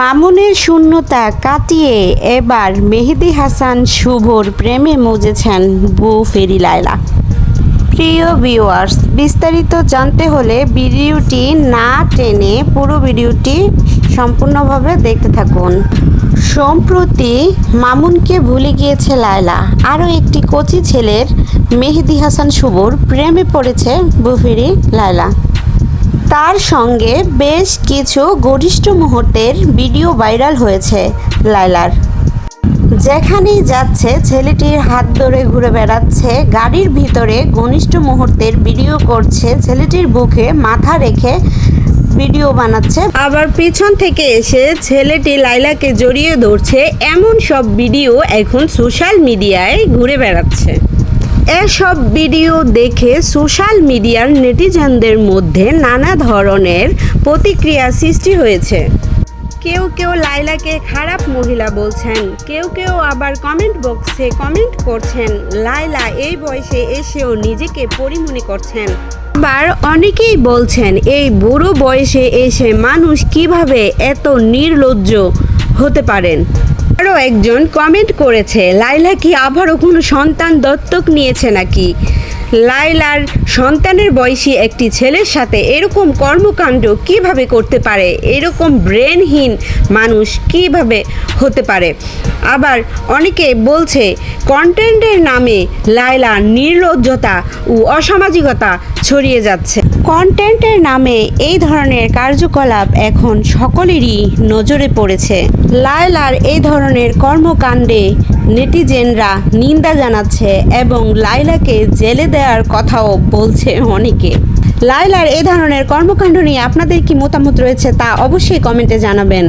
মামুনের শূন্যতা কাটিয়ে এবার মেহেদি হাসান শুভর প্রেমে মজেছেন বউ ফেরি লায়লা। প্রিয় ভিউয়ার্স, বিস্তারিত জানতে হলে ভিডিওটি না টেনে পুরো ভিডিওটি সম্পূর্ণভাবে দেখতে থাকুন। সম্প্রতি মামুনকে ভুলে গিয়েছে লায়লা। আরও একটি কচি ছেলের মেহেদি হাসান শুভর প্রেমে পড়েছে বুফেরি লায়লা। তার সঙ্গে বেশ কিছু ঘনিষ্ঠ মুহূর্তের ভিডিও ভাইরাল হয়েছে লায়লার। যেখানেই যাচ্ছে, ছেলেটির হাত ধরে ঘুরে বেড়াচ্ছে, গাড়ির ভিতরে ঘনিষ্ঠ মুহূর্তের ভিডিও করছে, ছেলেটির বুকে মাথা রেখে ভিডিও বানাচ্ছে। আবার পিছন থেকে এসে ছেলেটি লাইলাকে জড়িয়ে ধরছে, এমন সব ভিডিও এখন সোশ্যাল মিডিয়ায় ঘুরে বেড়াচ্ছে। এসব ভিডিও দেখে সোশ্যাল মিডিয়ার নেটিজেনদের মধ্যে নানা ধরনের প্রতিক্রিয়া সৃষ্টি হয়েছে। কেউ কেউ লাইলাকে খারাপ মহিলা বলছেন, কেউ কেউ আবার কমেন্ট বক্সে কমেন্ট করছেন লাইলা এই বয়সে এসেও নিজেকে পরিমণি করছেন। আবার অনেকেই বলছেন, এই বুড়ো বয়সে এসে মানুষ কীভাবে এত নির্লজ্জ হতে পারেন? আরও একজন কমেন্ট করেছে, লাইলা কি আবারও কোনো সন্তান দত্তক নিয়েছে নাকি? লাইলার সন্তানের বয়সী একটি ছেলের সাথে এরকম কর্মকাণ্ড কীভাবে করতে পারে? এরকম ব্রেনহীন মানুষ কীভাবে হতে পারে? আবার অনেকে বলছে কন্টেন্টের নামে লাইলা নির্লজ্জতা ও অসামাজিকতা ছড়িয়ে যাচ্ছে। কন্টেন্টের নামে এই ধরনের কার্যকলাপ এখন সকলেরই নজরে পড়েছে। লায়লার এই ধরনের কর্মকাণ্ডে নেটিজেনরা নিন্দা জানাচ্ছে এবং লাইলাকে জেলে দেওয়ার কথাও বলছে অনেকে। লাইলার এই ধরনের কর্মকাণ্ড নিয়ে আপনাদের কি মতামত রয়েছে তা অবশ্যই কমেন্টে জানাবেন।